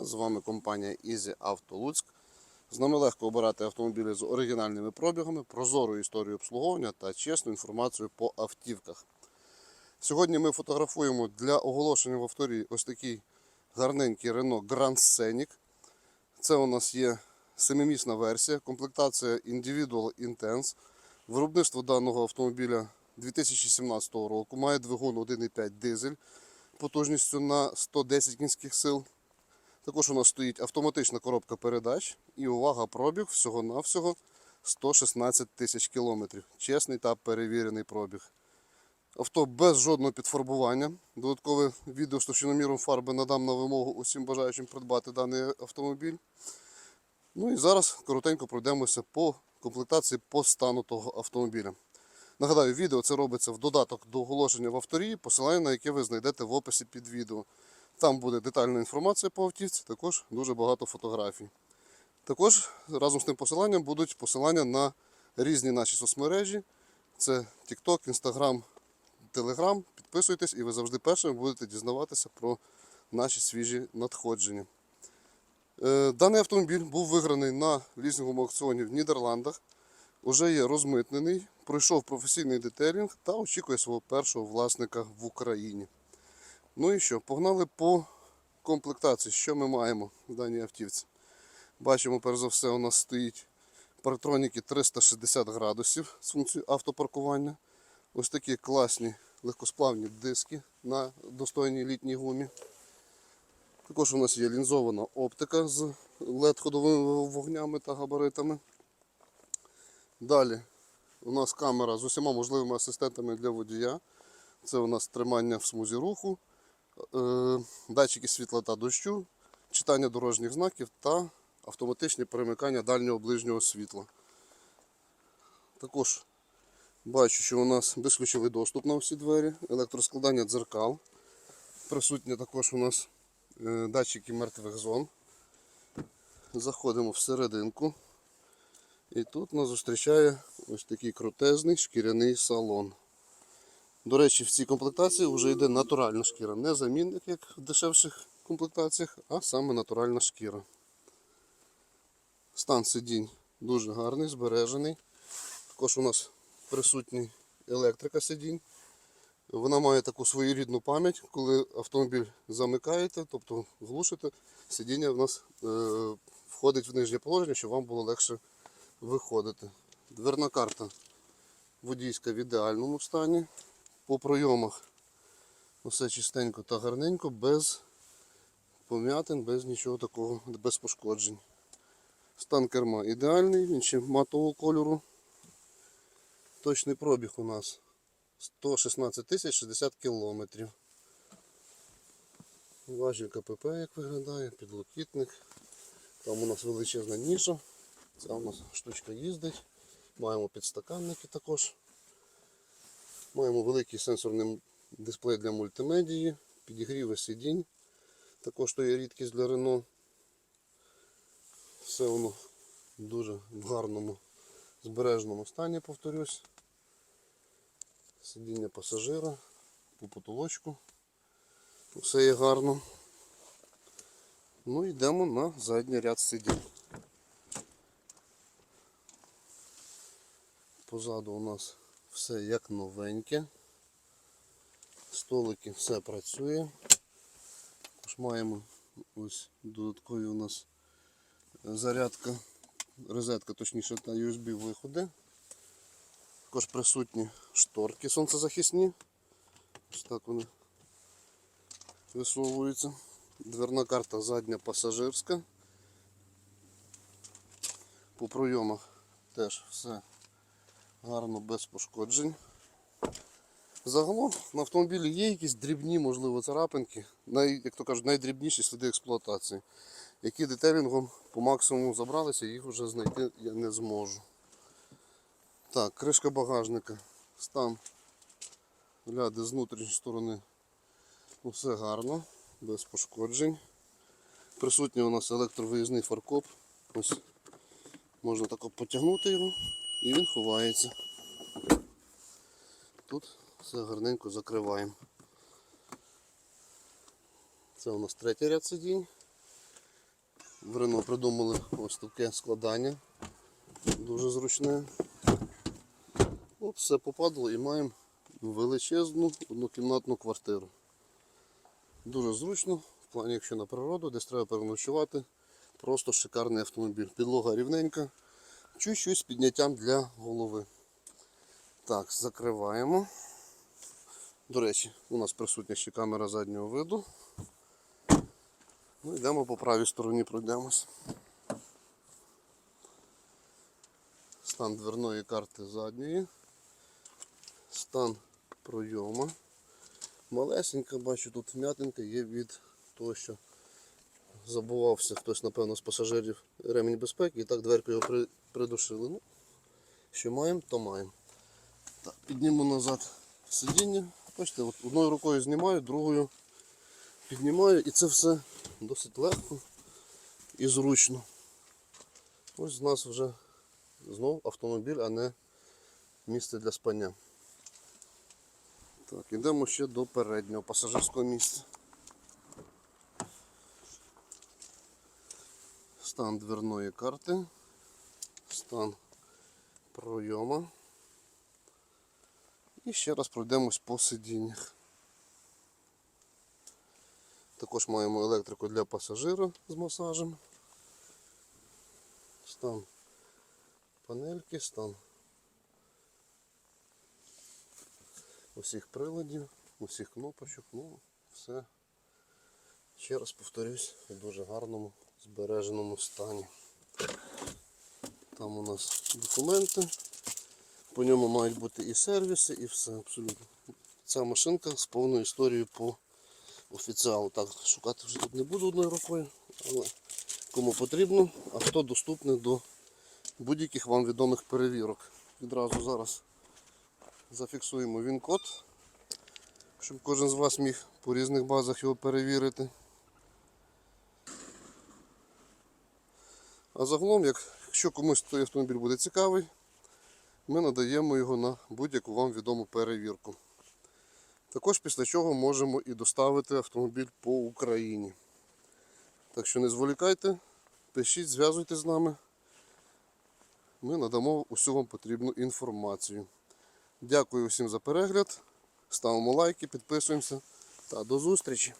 дня. З вами компанія Easy Auto Луцьк. З нами легко обирати автомобілі з оригінальними пробігами, прозорою історією обслуговування та чесну інформацію по автівках. Сьогодні ми фотографуємо для оголошення в авторії ось такий гарненький Renault Grand Scenic. Це у нас є семимісна версія, комплектація Individual Intense. Виробництво даного автомобіля 2017 року має двигун 1,5 дизель потужністю на 110 кінських сил. Також у нас стоїть автоматична коробка передач і увага пробіг всього-навсього 116 тисяч кілометрів. Чесний та перевірений пробіг. Авто без жодного підфарбування. Додаткове відео з товщиноміром фарби надам на вимогу усім бажаючим придбати даний автомобіль. Ну і зараз коротенько пройдемося по комплектації по стану того автомобіля. Нагадаю, відео це робиться в додаток до оголошення в авторії, посилання на яке ви знайдете в описі під відео. Там буде детальна інформація по автівці, також дуже багато фотографій. Також разом з тим посиланням будуть посилання на різні наші соцмережі. Це TikTok, Instagram, Telegram. Підписуйтесь і ви завжди першими будете дізнаватися про наші свіжі надходження. Е, Даний автомобіль був виграний на лізинговому аукціоні в Нідерландах. Уже є розмитнений, пройшов професійний детелінг та очікує свого першого власника в Україні. Ну і що, погнали по комплектації. Що ми маємо в даній автівці? Бачимо, перш за все, у нас стоїть парктроніки 360 градусів з функцією автопаркування. Ось такі класні легкосплавні диски на достойній літній гумі. Також у нас є лінзована оптика з LED-ходовими вогнями та габаритами. Далі у нас камера з усіма можливими асистентами для водія. Це у нас тримання в смузі руху, датчики світла та дощу, читання дорожніх знаків та автоматичне перемикання дальнього ближнього світла. Також бачу, що у нас безключовий доступ на всі двері, електроскладання дзеркал. Присутні також у нас е, датчики мертвих зон. Заходимо всерединку. І тут нас зустрічає ось такий крутезний шкіряний салон. До речі, в цій комплектації вже йде натуральна шкіра. Не замінник, як в дешевших комплектаціях, а саме натуральна шкіра. Стан сидінь дуже гарний, збережений. Також у нас присутній електрика сидінь. Вона має таку своєрідну пам'ять, коли автомобіль замикаєте, тобто глушите, сидіння в нас е, входить в нижнє положення, щоб вам було легше виходити. Дверна карта водійська в ідеальному стані. По пройомах все чистенько та гарненько, без пом'ятин, без нічого такого, без пошкоджень. Стан керма ідеальний, він ще матового кольору. Точний пробіг у нас 116 тисяч 60 кілометрів. Важіль КПП як виглядає, підлокітник. Там у нас величезна ніша. Це у нас штучка їздить. Маємо підстаканники також. Маємо великий сенсорний дисплей для мультимедії, підігріви сидінь. Також то є рідкість для Renault. Все воно дуже в гарному збереженому стані, повторюсь. Сидіння пасажира, по потолочку. Все є гарно. Ну йдемо на задній ряд сидінь. Позаду у нас все як новеньке. Столики все працює. Також маємо ось додаткові у нас зарядка, розетка, точніше та USB виходи. Також присутні шторки сонцезахисні. Ось так вони висовуються. Дверна карта задня пасажирська. По пройомах теж все гарно без пошкоджень. Загалом на автомобілі є якісь дрібні, можливо, царапинки, най, як то кажуть, найдрібніші сліди експлуатації, які детелінгом по максимуму забралися, їх вже знайти я не зможу. Так, кришка багажника, стан гляди з внутрішньої сторони. Ну, все гарно, без пошкоджень. Присутній у нас електровиїзний фаркоп. Ось можна так потягнути його і він ховається. Тут все гарненько закриваємо. Це у нас третій ряд сидінь. В Рено придумали ось таке складання. Дуже зручне. От все попадало і маємо величезну однокімнатну квартиру. Дуже зручно, в плані, якщо на природу, десь треба переночувати. Просто шикарний автомобіль. Підлога рівненька, чуть-чуть з підняттям для голови. Так, закриваємо. До речі, у нас присутня ще камера заднього виду. Ну, йдемо по правій стороні, пройдемось. Стан дверної карти задньої. Стан пройома. Малесенька, бачу, тут вм'ятинка є від того, що забувався хтось, напевно, з пасажирів ремінь безпеки і так дверку його при- придушили. Ну, що маємо, то маємо. Так, підніму назад сидіння. Бачите, от одною рукою знімаю, другою піднімаю і це все досить легко і зручно. Ось у нас вже знов автомобіль, а не місце для спання. Так, ідемо ще до переднього пасажирського місця. Стан дверної карти, стан пройома. І ще раз пройдемось по сидіннях. Також маємо електрику для пасажира з масажем. Стан панельки, стан усіх приладів, усіх кнопочок, ну, все, ще раз повторюсь, в дуже гарному збереженому стані. Там у нас документи, по ньому мають бути і сервіси, і все абсолютно. Ця машинка з повною історією по офіціалу. Так, шукати вже тут не буду одною рукою, але кому потрібно, а хто доступний до будь-яких вам відомих перевірок. Відразу зараз зафіксуємо він-код, щоб кожен з вас міг по різних базах його перевірити. А загалом, якщо комусь той автомобіль буде цікавий, ми надаємо його на будь-яку вам відому перевірку. Також після чого можемо і доставити автомобіль по Україні. Так що не зволікайте, пишіть, зв'язуйтесь з нами. Ми надамо усю вам потрібну інформацію. Дякую всім за перегляд. Ставимо лайки, підписуємося та до зустрічі!